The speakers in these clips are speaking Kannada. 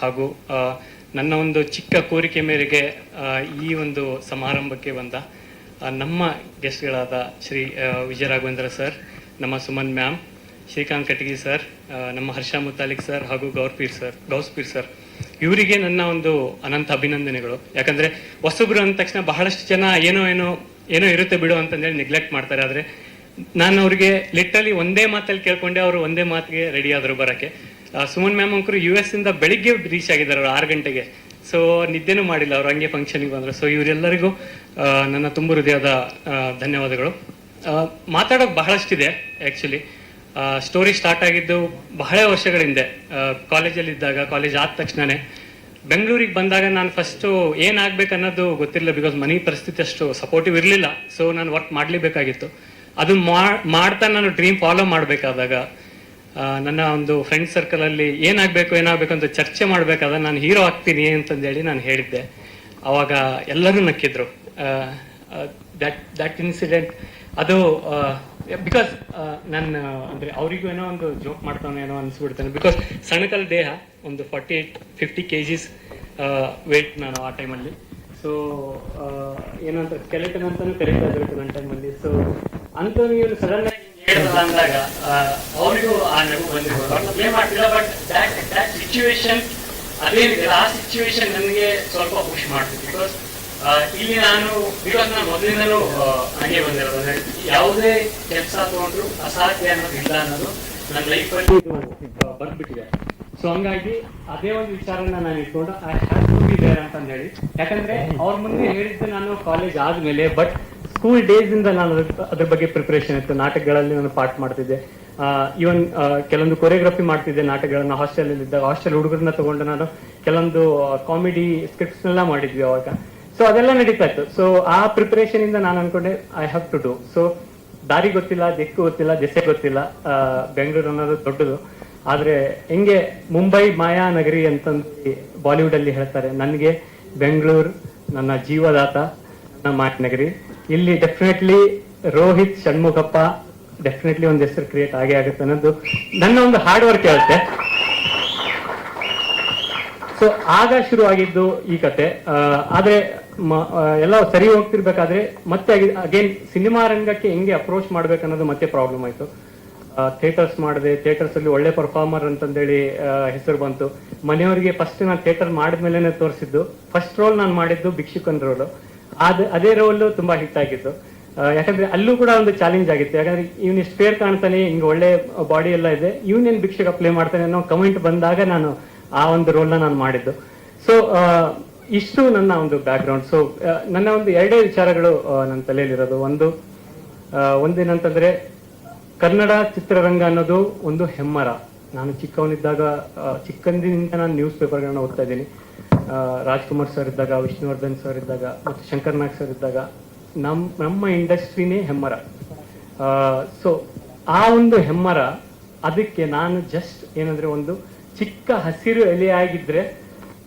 ಹಾಗೂ ನನ್ನ ಒಂದು ಚಿಕ್ಕ ಕೋರಿಕೆ ಮೇರೆಗೆ ಈ ಒಂದು ಸಮಾರಂಭಕ್ಕೆ ಬಂದ ನಮ್ಮ ಗೆಸ್ಟ್ಗಳಾದ ಶ್ರೀ ವಿಜಯ ರಾಘವೇಂದ್ರ ಸರ್, ನಮ್ಮ ಸುಮನ್ ಮ್ಯಾಮ್, ಶ್ರೀಕಾಂತ್ ಕಟಗಿ ಸರ್ ನಮ್ಮ ಹರ್ಷ ಮುತಾಲಿಕ್ ಸರ್ ಹಾಗೂ ಗೌರ್ಪೀರ್ ಸರ್, ಗೌಸ್ಪೀರ್ ಸರ್, ಇವರಿಗೆ ನನ್ನ ಒಂದು ಅನಂತ ಅಭಿನಂದನೆಗಳು. ಯಾಕಂದ್ರೆ ಹೊಸಬ್ರು ಅಂದ ತಕ್ಷಣ ಬಹಳಷ್ಟು ಜನ ಏನೋ ಏನೋ ಏನೋ ಇರುತ್ತೆ ಬಿಡು ಅಂತಂದೇಳಿ ನೆಗ್ಲೆಕ್ಟ್ ಮಾಡ್ತಾರೆ. ಆದ್ರೆ ನಾನು ಅವ್ರಿಗೆ ಲಿಟ್ರಲಿ ಒಂದೇ ಮಾತಲ್ಲಿ ಕೇಳ್ಕೊಂಡೆ, ಅವರು ಒಂದೇ ಮಾತಿಗೆ ರೆಡಿ ಆದ್ರು ಬರಕ್ಕೆ. ಸುಮನ್ ಮ್ಯಾಮ್ ಅಂಕರು ಯು ಎಸ್ ಇಂದ ಬೆಳಿಗ್ಗೆ ರೀಚ್ ಆಗಿದ್ದಾರೆ ಅವ್ರು ಆರು ಗಂಟೆಗೆ. ಸೊ ನಿದ್ದೆನೂ ಮಾಡಿಲ್ಲ, ಅವ್ರು ಹಂಗೆ ಫಂಕ್ಷನಿಗೆ ಬಂದ್ರು. ಸೊ ಇವರೆಲ್ಲರಿಗೂ ನನ್ನ ತುಂಬ ಹೃದಯದ ಧನ್ಯವಾದಗಳು. ಮಾತಾಡೋಕೆ ಬಹಳಷ್ಟಿದೆ ಆ್ಯಕ್ಚುಲಿ ಸ್ಟೋರಿ ಸ್ಟಾರ್ಟ್ ಆಗಿದ್ದು ಬಹಳ ವರ್ಷಗಳ ಹಿಂದೆ. ಕಾಲೇಜಲ್ಲಿ ಇದ್ದಾಗ ಕಾಲೇಜ್ ಆದ ತಕ್ಷಣನೇ. ಬೆಂಗಳೂರಿಗೆ ಬಂದಾಗ ನಾನು ಫಸ್ಟು ಏನಾಗಬೇಕು ಅನ್ನೋದು ಗೊತ್ತಿರಲಿಲ್ಲ ಬಿಕಾಸ್ ಮನಿ ಪರಿಸ್ಥಿತಿ ಅಷ್ಟು ಸಪೋರ್ಟಿವ್ ಇರಲಿಲ್ಲ. ಸೊ ನಾನು ವರ್ಕ್ ಮಾಡಲೇಬೇಕಾಗಿತ್ತು. ಅದು ಮಾಡ್ತಾ ನಾನು ಡ್ರೀಮ್ ಫಾಲೋ ಮಾಡಬೇಕಾದಾಗ ನನ್ನ ಒಂದು ಫ್ರೆಂಡ್ ಸರ್ಕಲಲ್ಲಿ ಏನಾಗಬೇಕು ಏನಾಗಬೇಕು ಅಂತ ಚರ್ಚೆ ಮಾಡ್ಬೇಕಾದ ನಾನು ಹೀರೋ ಆಗ್ತೀನಿ ಅಂತಂದೇಳಿ ನಾನು ಹೇಳಿದ್ದೆ. ಅವಾಗ ಎಲ್ಲರೂ ನಕ್ಕಿದ್ರು. ದಟ್ ದ್ಯಾಟ್ ಇನ್ಸಿಡೆಂಟ್ ಅದು ಬಿಕಾಸ್ ನನ್ನ, ಅಂದ್ರೆ ಅವರಿಗೂ ಏನೋ ಒಂದು ಜೋಕ್ ಮಾಡ್ತಾನೆ ಏನೋ ಅನ್ಸ್ಬಿಡ್ತಾನೆ. ಬಿಕಾಸ್ ಸಣ್ಣಕಲ್ ದೇಹ, ಒಂದು forty eight fifty K Gs weight ನಾನು ಆ ಟೈಮಲ್ಲಿ ಸೊ ಏನಂತ ಸ್ಕೆಲೆಟನ್ ಅಂತಾನು ಕರೀತಾ ಇದ್ರು ನನ್ನ ಟೈಮಲ್ಲಿ ಸೊ ನೀವು ಸಡನ್ ಅಂದಾಗ ಆ, ಅವರಿಗೂ ಆ ನಗು ಬಂದಿರ್ಬೋದು ಪ್ಲೇ ಮಾಡ್ತಿಲ್ಲ ಬಟ್ ದಟ್ ದಟ್ ಸಿಚುವೇಶನ್ ಅದೇನಿದೆ ಆ ಸಿಚುವೇಶನ್ ನನಗೆ ಸ್ವಲ್ಪ ಖುಷಿ ಮಾಡ್ತಿತ್ತು. ಬಿಕಾಸ್ ಇಲ್ಲಿ ನಾನು ಬಿಕಾಸ್ ನಾನು ಮೊದಲಿಂದಲೂ ಆ, ಹಂಗೆ ಬಂದಿರೋದು. ಯಾವುದೇ ಕೆಲಸ ತಗೊಂಡ್ರು ಅಸಾಧ್ಯ ಅನ್ನೋದು ಇಲ್ಲ ಅನ್ನೋದು ನನ್ನ ಲೈಫಲ್ಲಿ ಬಂದ್ಬಿಟ್ಟಿದೆ. ಸೊ ಹಂಗಾಗಿ ಅದೇ ಒಂದು ವಿಚಾರನ ನಾನು ಇಟ್ಕೊಂಡು ಬಿ ದೇರ್ ಅಂತ ಹೇಳಿ. ಯಾಕಂದ್ರೆ ಅವ್ರ ಮುಂದೆ ಹೇಳಿದ್ದು ನಾನು ಕಾಲೇಜ್ ಆದ್ಮೇಲೆ ಬಟ್ ಸ್ಕೂಲ್ ಡೇಸ್ ಇಂದ ನಾನು ಅದ್ರ- ಬಗ್ಗೆ ಪ್ರಿಪರೇಷನ್ ಇತ್ತು. ನಾಟಕಗಳಲ್ಲಿ ನಾನು ಪಾರ್ಟ್ ಮಾಡ್ತಿದ್ದೆ. ಇವನ್ ಕೆಲವೊಂದು ಕೊರಿಯೋಗ್ರಫಿ ಮಾಡ್ತಿದ್ದೆ ನಾಟಕಗಳನ್ನ ಹಾಸ್ಟೆಲ್ ಇದ್ದಾಗ ಹಾಸ್ಟೆಲ್ ಹುಡುಗರನ್ನ ತಗೊಂಡು ನಾನು ಕೆಲವೊಂದು ಕಾಮಿಡಿ ಸ್ಕ್ರಿಪ್ಟ್ಸ್ ಎಲ್ಲ ಮಾಡಿದ್ವಿ ಅವಾಗ. ಸೊ ಅದೆಲ್ಲ ನಡೀತಾ ಇತ್ತು. ಸೊ ಆ ಪ್ರಿಪರೇಷನ್ ಇಂದ ನಾನು ಅನ್ಕೊಂಡೆ I have to do so ದಾರಿ ಗೊತ್ತಿಲ್ಲ, ದಿಕ್ಕು ಗೊತ್ತಿಲ್ಲ, ದೆಸೆ ಗೊತ್ತಿಲ್ಲ. ಬೆಂಗಳೂರು ಅನ್ನೋದು ದೊಡ್ಡದು. ಆದ್ರೆ, ಹೆಂಗೆ ಮುಂಬೈ ಮಾಯಾ ನಗರಿ ಅಂತಂದು ಬಾಲಿವುಡ್ ಅಲ್ಲಿ ಹೇಳ್ತಾರೆ. ನನಗೆ ಬೆಂಗಳೂರು ನನ್ನ ಜೀವದಾತ. ಮಾಯಾ ಇಲ್ಲಿ ಡೆಫಿನೆಟ್ಲಿ ರೋಹಿತ್ ಷಣ್ಮುಖಪ್ಪ ಡೆಫಿನೆಟ್ಲಿ ಒಂದು ಹೆಸರು ಕ್ರಿಯೇಟ್ ಆಗೇ ಆಗುತ್ತೆ ಅನ್ನೋದು ನನ್ನ ಒಂದು ಹಾರ್ಡ್ ವರ್ಕ್ ಹೇಳುತ್ತೆ ಸೊ ಆಗ ಶುರು ಆಗಿದ್ದು ಈ ಕತೆ. ಆದ್ರೆ ಎಲ್ಲ ಸರಿ ಹೋಗ್ತಿರ್ಬೇಕಾದ್ರೆ ಮತ್ತೆ ಅಗೇನ್ ಸಿನಿಮಾ ರಂಗಕ್ಕೆ ಹೆಂಗೆ ಅಪ್ರೋಚ್ ಮಾಡ್ಬೇಕನ್ನೋದು ಮತ್ತೆ ಪ್ರಾಬ್ಲಮ್ ಆಯ್ತು. ಥಿಯೇಟರ್ಸ್ ಮಾಡಿದೆ ಥಿಯೇಟರ್ಸ್ ಅಲ್ಲಿ ಒಳ್ಳೆ ಪರ್ಫಾರ್ಮರ್ ಅಂತಂದೇಳಿ ಹೆಸರು ಬಂತು. ಮನೆಯವರಿಗೆ ಫಸ್ಟ್ ನಾನು ಥಿಯೇಟರ್ ಮಾಡಿದ್ಮೇಲೆ ತೋರಿಸಿದ್ದು. ಫಸ್ಟ್ ರೋಲ್ ನಾನು ಮಾಡಿದ್ದು ಭಿಕ್ಷುಕನ್ ರೋಲ್ ಅದ್ ಅದೇ ರೋಲ್ ತುಂಬಾ ಹಿಟ್ ಆಗಿತ್ತು. ಯಾಕಂದ್ರೆ ಅಲ್ಲೂ ಕೂಡ ಒಂದು ಚಾಲೆಂಜ್ ಆಗಿತ್ತು. ಯಾಕಂದ್ರೆ ಇವ್ನು ಇಷ್ಟು ಫೇರ್ ಕಾಣ್ತಾನೆ, ಹಿಂಗ್ ಒಳ್ಳೆ ಬಾಡಿ ಎಲ್ಲ ಇದೆ. ಇವನೇನ್ ಭಿಕ್ಷಕ ಪ್ಲೇ ಮಾಡ್ತಾನೆ ಅನ್ನೋ ಕಮೆಂಟ್ ಬಂದಾಗ ನಾನು ಆ ಒಂದು ರೋಲ್ನ ನಾನು ಮಾಡಿದ್ದು. ಸೊ ಇಷ್ಟು ನನ್ನ ಒಂದು ಬ್ಯಾಕ್ ಗ್ರೌಂಡ್ ಸೊ ನನ್ನ ಒಂದು ಎರಡೇ ವಿಚಾರಗಳು ನನ್ನ ತಲೆಯಲ್ಲಿರೋದು. ಒಂದು ಒಂದೇನಂತಂದ್ರೆ ಕನ್ನಡ ಚಿತ್ರರಂಗ ಅನ್ನೋದು ಒಂದು ಹೆಮ್ಮರ. ನಾನು ಚಿಕ್ಕವನಿದ್ದಾಗ ಚಿಕ್ಕಂದಿನಿಂದ ನಾನು ನ್ಯೂಸ್ ಪೇಪರ್ಗಳನ್ನ ಓದ್ತಾ ಇದ್ದೀನಿ. ರಾಜ್ಕುಮಾರ್ ಸರ್ ಇದ್ದಾಗ, ವಿಷ್ಣುವರ್ಧನ್ ಸರ್ ಇದ್ದಾಗ, ಮತ್ತು ಶಂಕರ್ ನಾಗ್ ಸರ್ ಇದ್ದಾಗ ನಮ್ಮ ನಮ್ಮ ಇಂಡಸ್ಟ್ರಿನೇ ಹೆಮ್ಮರ. ಸೊ ಆ ಒಂದು ಹೆಮ್ಮರ, ಅದಕ್ಕೆ ನಾನು ಜಸ್ಟ್ ಏನಂದ್ರೆ ಒಂದು ಚಿಕ್ಕ ಹಸಿರು ಎಲೆಯಾಗಿದ್ರೆ,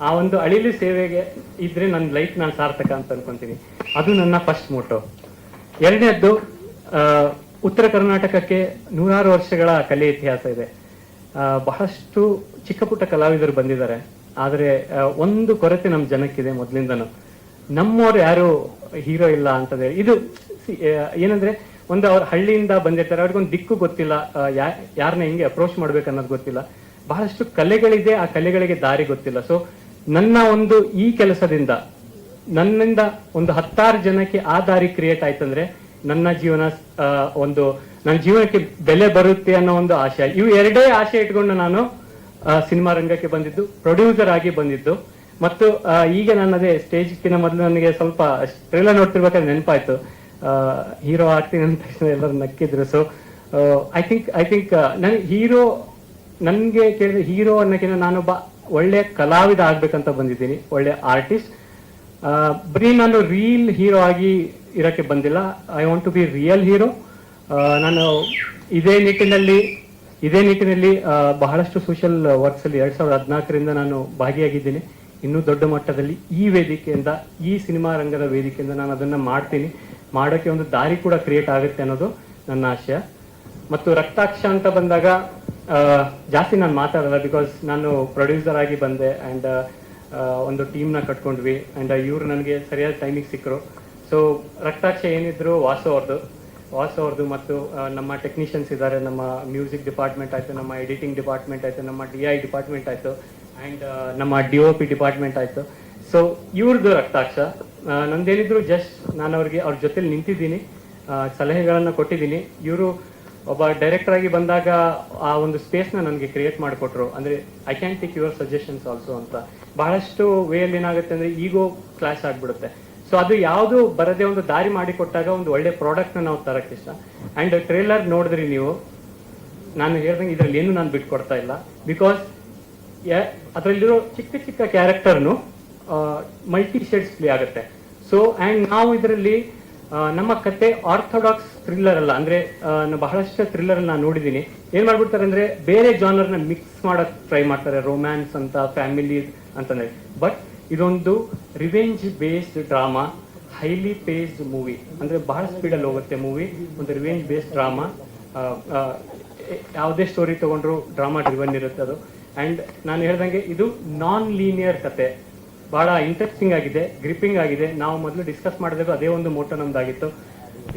ಆ ಒಂದು ಅಳಿಲು ಸೇವೆಗೆ ಇದ್ರೆ ನನ್ನ ಲೈಫ್ ನಾನು ಸಾರ್ಥಕ ಅಂತ ಅನ್ಕೊಂತೀನಿ. ಅದು ನನ್ನ ಫಸ್ಟ್ ಮೋಟೋ ಎರಡನೇದ್ದು ಉತ್ತರ ಕರ್ನಾಟಕಕ್ಕೆ ನೂರಾರು ವರ್ಷಗಳ ಕಲೆ ಇತಿಹಾಸ ಇದೆ. ಬಹಳಷ್ಟು ಚಿಕ್ಕ ಪುಟ್ಟ ಕಲಾವಿದರು ಬಂದಿದ್ದಾರೆ. ಆದರೆ ಒಂದು ಕೊರತೆ ನಮ್ಮ ಜನಕ್ಕಿದೆ ಮೊದಲಿಂದನು. ನಮ್ಮವ್ರು ಯಾರು ಹೀರೋ ಇಲ್ಲ ಅಂತಂದ್ರೆ, ಇದು ಏನಂದ್ರೆ, ಒಂದು ಅವ್ರ ಹಳ್ಳಿಯಿಂದ ಬಂದಿರ್ತಾರೆ, ಅವ್ರಿಗೊಂದು ದಿಕ್ಕು ಗೊತ್ತಿಲ್ಲ ಯಾರನ್ನ ಹೆಂಗೆ ಅಪ್ರೋಚ್ ಮಾಡ್ಬೇಕು ಅನ್ನೋದು ಗೊತ್ತಿಲ್ಲ. ಬಹಳಷ್ಟು ಕಲೆಗಳಿದೆ, ಆ ಕಲೆಗಳಿಗೆ ದಾರಿ ಗೊತ್ತಿಲ್ಲ. ಸೊ ನನ್ನ ಒಂದು ಈ ಕೆಲಸದಿಂದ, ನನ್ನಿಂದ ಒಂದು ಹತ್ತಾರು ಜನಕ್ಕೆ ಆ ದಾರಿ ಕ್ರಿಯೇಟ್ ಆಯ್ತಂದ್ರೆ, ನನ್ನ ಜೀವನ ಒಂದು, ನನ್ನ ಜೀವನಕ್ಕೆ ಬೆಲೆ ಬರುತ್ತೆ ಅನ್ನೋ ಒಂದು ಆಶಯ. ಇವು ಎರಡೇ ಆಶೆ ಇಟ್ಕೊಂಡು ನಾನು ಸಿನಿಮಾ ರಂಗಕ್ಕೆ ಬಂದಿದ್ದು ಪ್ರೊಡ್ಯೂಸರ್ ಆಗಿ ಬಂದಿದ್ದು. ಮತ್ತು ಈಗ ನಾನು ಅದೇ ಸ್ಟೇಜ್ಗಿನ ಮೊದಲು ನನಗೆ ಸ್ವಲ್ಪ ಟ್ರೇಲರ್ ನೋಡ್ತಿರ್ಬೇಕಾದ್ರೆ ನೆನಪಾಯ್ತು. ಹೀರೋ ಆಗ್ತೀನಿ ಅಂತ ತಕ್ಷಣ ಎಲ್ಲರೂ ನಕ್ಕಿದ್ರು. So I think I think ನನ್ ಹೀರೋ ನನ್ಗೆ ಕೇಳಿದ್ರೆ ಹೀರೋ ಅನ್ನೋಕ್ಕಿಂತ ನಾನೊಬ್ಬ ಒಳ್ಳೆ ಕಲಾವಿದ ಆಗ್ಬೇಕಂತ ಬಂದಿದ್ದೀನಿ, ಒಳ್ಳೆ ಆರ್ಟಿಸ್ಟ್ ಬರೀ ನಾನು ರೀಲ್ ಹೀರೋ ಆಗಿ ಇರಕ್ಕೆ ಬಂದಿಲ್ಲ. I want to be real hero ನಾನು ಇದೇ ನಿಟ್ಟಿನಲ್ಲಿ ಇದೇ ನಿಟ್ಟಿನಲ್ಲಿ ಬಹಳಷ್ಟು ಸೋಷಿಯಲ್ ವರ್ಕ್ಸ್ ಅಲ್ಲಿ ಎರಡ್ ಸಾವಿರದ ಹದಿನಾಲ್ಕರಿಂದ ನಾನು ಭಾಗಿಯಾಗಿದ್ದೀನಿ. ಇನ್ನೂ ದೊಡ್ಡ ಮಟ್ಟದಲ್ಲಿ ಈ ವೇದಿಕೆಯಿಂದ, ಈ ಸಿನಿಮಾ ರಂಗದ ವೇದಿಕೆಯಿಂದ ನಾನು ಅದನ್ನ ಮಾಡ್ತೀನಿ. ಮಾಡೋಕೆ ಒಂದು ದಾರಿ ಕೂಡ ಕ್ರಿಯೇಟ್ ಆಗುತ್ತೆ ಅನ್ನೋದು ನನ್ನ ಆಶಯ. ಮತ್ತು ರಕ್ತಾಕ್ಷ ಅಂತ ಬಂದಾಗ ಜಾಸ್ತಿ ನಾನು ಮಾತಾಡಲ್ಲ ಬಿಕಾಸ್ ನಾನು ಪ್ರೊಡ್ಯೂಸರ್ ಆಗಿ ಬಂದೆ ಅಂಡ್ ಒಂದು ಟೀಮ್ನ ಕಟ್ಕೊಂಡ್ವಿ. ಅಂಡ್ ಇವರು ನನಗೆ ಸರಿಯಾದ ಟೈಮಿಗೆ ಸಿಕ್ಕರು ಸೊ ರಕ್ತಾಕ್ಷ ಏನಿದ್ರು ವಾಸು ಅವ್ರದ್ದು ವಾಸು ಅವ್ರದ್ದು ಮತ್ತು ನಮ್ಮ ಟೆಕ್ನಿಷಿಯನ್ಸ್ ಇದ್ದಾರೆ ನಮ್ಮ ಮ್ಯೂಸಿಕ್ ಡಿಪಾರ್ಟ್ಮೆಂಟ್ ಆಯಿತು, ನಮ್ಮ ಎಡಿಟಿಂಗ್ ಡಿಪಾರ್ಟ್ಮೆಂಟ್ ಆಯಿತು, ನಮ್ಮ ಡಿ ಐ ಡಿಪಾರ್ಟ್ಮೆಂಟ್ ಆಯಿತು ಆ್ಯಂಡ್ ನಮ್ಮ ಡಿ ಒ ಪಿ ಡಿಪಾರ್ಟ್ಮೆಂಟ್ ಆಯಿತು. ಸೊ ಇವ್ರದ್ದು ರಕ್ತಾಕ್ಷ. ನಂದೇನಿದ್ರು ಜಸ್ಟ್ ನಾನು ಅವ್ರಿಗೆ, ಅವ್ರ ಜೊತೆಲಿ ನಿಂತಿದ್ದೀನಿ. ಸಲಹೆಗಳನ್ನು ಕೊಟ್ಟಿದ್ದೀನಿ. ಇವರು ಒಬ್ಬ ಡೈರೆಕ್ಟರ್ ಆಗಿ ಬಂದಾಗ ಆ ಒಂದು ಸ್ಪೇಸ್ನ ನನಗೆ ಕ್ರಿಯೇಟ್ ಮಾಡಿಕೊಟ್ರು. ಅಂದ್ರೆ I can take your suggestions also ಅಂತ. ಬಹಳಷ್ಟು ವೇಯಲ್ಲಿ ಏನಾಗುತ್ತೆ ಅಂದ್ರೆ ಈಗೋ ಕ್ಲಾಶ್ ಆಗ್ಬಿಡುತ್ತೆ. ಸೊ ಅದು ಯಾವುದು ಬರದೇ ಒಂದು ದಾರಿ ಮಾಡಿ ಕೊಟ್ಟಾಗ ಒಂದು ಒಳ್ಳೆ ಪ್ರಾಡಕ್ಟ್ನ ನಾವು ತರಕ್ಕೆ ಇಷ್ಟ. ಆ್ಯಂಡ್ ಟ್ರೇಲರ್ ನೋಡಿದ್ರಿ ನೀವು, ನಾನು ಹೇಳ್ದಂಗೆ ಇದರಲ್ಲಿ ಏನು ನಾನು ಬಿಟ್ಕೊಡ್ತಾ ಇಲ್ಲ. ಬಿಕಾಸ್ ಅದರಲ್ಲಿರೋ ಚಿಕ್ಕ ಚಿಕ್ಕ ಕ್ಯಾರೆಕ್ಟರ್ನು ಮಲ್ಟಿ ಶೇಡ್ಸ್ ಪ್ಲೇ ಆಗುತ್ತೆ. ಸೊ ಆ್ಯಂಡ್ ನಾವು ಇದರಲ್ಲಿ ನಮ್ಮ ಕತೆ ಆರ್ಥೋಡಾಕ್ಸ್ ಥ್ರಿಲ್ಲರ್ ಅಲ್ಲ. ಅಂದ್ರೆ ಬಹಳಷ್ಟು ಥ್ರಿಲ್ಲರ್ ನಾನು ನೋಡಿದ್ದೀನಿ. ಏನ್ ಮಾಡ್ಬಿಡ್ತಾರೆ ಅಂದ್ರೆ, ಬೇರೆ ಜಾನರ್ನ ಮಿಕ್ಸ್ ಮಾಡಕ್ ಟ್ರೈ ಮಾಡ್ತಾರೆ. ರೋಮ್ಯಾನ್ಸ್ ಅಂತ ಫ್ಯಾಮಿಲಿ ಅಂತಂದ್ರೆ. ಬಟ್ ಇದೊಂದು revenge based drama highly paced movie ಅಂದರೆ ಬಹಳ ಸ್ಪೀಡಲ್ಲಿ ಹೋಗುತ್ತೆ ಮೂವಿ ಒಂದು ರಿವೆಂಜ್ ಬೇಸ್ಡ್ ಡ್ರಾಮಾ ಯಾವುದೇ ಸ್ಟೋರಿ ತೊಗೊಂಡ್ರು ಡ್ರಾಮಾ ಡ್ರಿವನ್ ಇರುತ್ತೆ ಅದು. ಆ್ಯಂಡ್ ನಾನು ಹೇಳ್ದಂಗೆ ಇದು ನಾನ್ ಲೀನಿಯರ್ ಕತೆ. ಭಾಳ ಇಂಟ್ರೆಸ್ಟಿಂಗ್ ಆಗಿದೆ ಗ್ರಿಪ್ಪಿಂಗ್ ಆಗಿದೆ. ನಾವು ಮೊದಲು ಡಿಸ್ಕಸ್ ಮಾಡಿದಾಗ ಅದೇ ಒಂದು ಮೋಟೋ ನಮ್ದಾಗಿತ್ತು.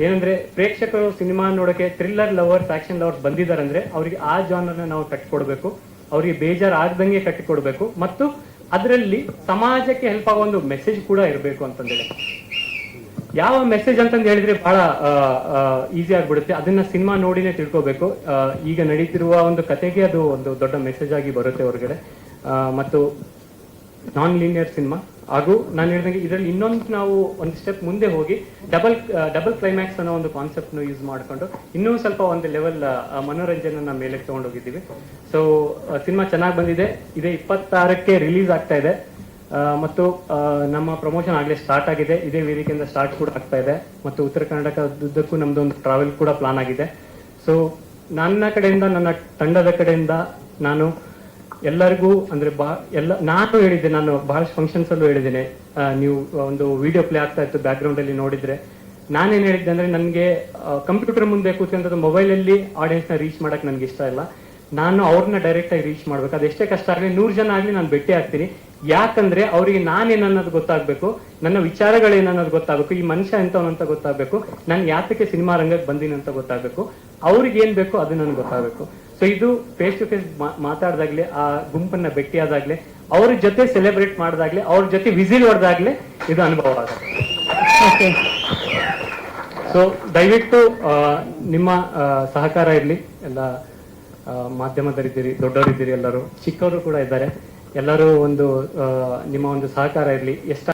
ಏನಂದ್ರೆ ಪ್ರೇಕ್ಷಕರು ಸಿನಿಮಾ ನೋಡೋಕೆ ಥ್ರಿಲ್ಲರ್ ಲವರ್ಸ್ ಆಕ್ಷನ್ ಲವರ್ಸ್ ಬಂದಿದ್ದಾರೆ ಅಂದ್ರೆ ಅವರಿಗೆ ಆ ಜಾನರ್ನ ನಾವು ಕಟ್ಟಿಕೊಡ್ಬೇಕು. ಅವರಿಗೆ ಬೇಜಾರು ಆಗ್ದಂಗೆ ಕಟ್ಟಿಕೊಡ್ಬೇಕು. ಮತ್ತು ಅದರಲ್ಲಿ ಸಮಾಜಕ್ಕೆ ಹೆಲ್ಪ್ ಆಗೋ ಒಂದು ಮೆಸೇಜ್ ಕೂಡ ಇರಬೇಕು ಅಂತಂದೇಳಿ. ಯಾವ ಮೆಸೇಜ್ ಅಂತಂದು ಹೇಳಿದ್ರೆ ಬಹಳ ಈಸಿ ಆಗ್ಬಿಡುತ್ತೆ. ಅದನ್ನ ಸಿನಿಮಾ ನೋಡಿನೇ ತಿಳ್ಕೋಬೇಕು. ಈಗ ನಡೀತಿರುವ ಒಂದು ಕತೆಗೆ ಅದು ಒಂದು ದೊಡ್ಡ ಮೆಸೇಜ್ ಆಗಿ ಬರುತ್ತೆ ಹೊರಗಡೆ. ಮತ್ತು ನಾನ್ ಲೀನಿಯರ್ ಸಿನಿಮಾ ಹಾಗೂ ನಾನು ಹೇಳಿದಂಗೆ ಇದರಲ್ಲಿ ಇನ್ನೊಂದು ನಾವು ಒಂದು ಸ್ಟೆಪ್ ಮುಂದೆ ಹೋಗಿ ಡಬಲ್ ಡಬಲ್ ಕ್ಲೈಮ್ಯಾಕ್ಸ್ ಅನ್ನೋ ಒಂದು ಕಾನ್ಸೆಪ್ಟ್ ಯೂಸ್ ಮಾಡ್ಕೊಂಡು ಇನ್ನೂ ಸ್ವಲ್ಪ ಒಂದು ಲೆವೆಲ್ ಮನೋರಂಜನೆನ ಮೇಲೆ ತಗೊಂಡೋಗಿದ್ದೀವಿ. ಸೊ ಸಿನಿಮಾ ಚೆನ್ನಾಗಿ ಬಂದಿದೆ. ಇದೇ ಇಪ್ಪತ್ತಾರಕ್ಕೆ ರಿಲೀಸ್ ಆಗ್ತಾ ಇದೆ. ಮತ್ತು ನಮ್ಮ ಪ್ರಮೋಷನ್ ಆಗಲೇ ಸ್ಟಾರ್ಟ್ ಆಗಿದೆ. ಇದೇ ವೇದಿಕೆಯಿಂದ ಸ್ಟಾರ್ಟ್ ಕೂಡ ಆಗ್ತಾ ಇದೆ. ಮತ್ತು ಉತ್ತರ ಕರ್ನಾಟಕದುದ್ದಕ್ಕೂ ನಮ್ದು ಒಂದು ಟ್ರಾವೆಲ್ ಕೂಡ ಪ್ಲಾನ್ ಆಗಿದೆ. ಸೊ ನನ್ನ ಕಡೆಯಿಂದ, ನನ್ನ ತಂಡದ ಕಡೆಯಿಂದ ನಾನು ಎಲ್ಲರಿಗೂ ಅಂದ್ರೆ ಬಾ, ಎಲ್ಲ, ನಾನು ಹೇಳಿದ್ದೆ, ನಾನು ಬಹಳಷ್ಟು ಫಂಕ್ಷನ್ಸ್ ಅಲ್ಲೂ ಹೇಳಿದ್ದೇನೆ. ನೀವು ಒಂದು ವಿಡಿಯೋ ಪ್ಲೇ ಆಗ್ತಾ ಇತ್ತು ಬ್ಯಾಕ್ ಗ್ರೌಂಡ್ ಅಲ್ಲಿ ನೋಡಿದ್ರೆ. ನಾನೇನ್ ಹೇಳಿದ್ದೆ ಅಂದ್ರೆ ನನಗೆ ಕಂಪ್ಯೂಟರ್ ಮುಂದೆ ಕೂತ್ಕೊಂಡ್ರೆ ಮೊಬೈಲ್ ಅಲ್ಲಿ ಆಡಿಯನ್ಸ್ನ ರೀಚ್ ಮಾಡಕ್ ನನ್ಗೆ ಇಷ್ಟ ಇಲ್ಲ. ನಾನು ಅವ್ರನ್ನ ಡೈರೆಕ್ಟ್ ಆಗಿ ರೀಚ್ ಮಾಡ್ಬೇಕು. ಅದು ಎಷ್ಟೇ ಕಷ್ಟ ಆಗಲಿ, ನೂರು ಜನ ಆಗ್ಲಿ ನಾನು ಭೇಟಿ ಆಗ್ತೀನಿ. ಯಾಕಂದ್ರೆ ಅವರಿಗೆ ನಾನೇನನ್ನೋದು ಗೊತ್ತಾಗ್ಬೇಕು, ನನ್ನ ವಿಚಾರಗಳೇನನ್ನೋದು ಗೊತ್ತಾಗಬೇಕು, ಈ ಮನುಷ್ಯ ಎಂಥವನು ಅಂತ ಗೊತ್ತಾಗ್ಬೇಕು, ನಾನು ಯಾತಕ್ಕೆ ಸಿನಿಮಾ ರಂಗಕ್ಕೆ ಬಂದೀನಿ ಅಂತ ಗೊತ್ತಾಗ್ಬೇಕು. ಅವ್ರಿಗೆ ಏನ್ ಬೇಕು ಅದು ನನಗೆ ಗೊತ್ತಾಗಬೇಕು. ಸೊ ಇದು ಫೇಸ್ ಟು ಫೇಸ್ ಮಾತಾಡ್ದಾಗ್ಲೆ ಆ ಗುಂಪನ್ನ ಭೇಟಿಯಾದಾಗ್ಲೆ ಅವ್ರ ಜೊತೆ ಸೆಲೆಬ್ರೇಟ್ ಮಾಡಿದಾಗ್ಲೆ ಅವ್ರ ಜೊತೆ ವಿಸಿಲ್ ಹೊಡೆದಾಗ್ಲೆ ಇದು ಅನುಭವ ಆಗುತ್ತೆ. ಸೊ ದಯವಿಟ್ಟು ನಿಮ್ಮ ಸಹಕಾರ ಇರಲಿ. ಎಲ್ಲ ಮಾಧ್ಯಮದಲ್ಲಿದ್ದೀರಿ ದೊಡ್ಡವರಿದ್ದೀರಿ ಎಲ್ಲರೂ. ಚಿಕ್ಕವರು ಕೂಡ ಇದ್ದಾರೆ. ಎಲ್ಲರೂ ಒಂದು ನಿಮ್ಮ ಒಂದು ಸಹಕಾರ ಇರಲಿ. ಎಷ್ಟ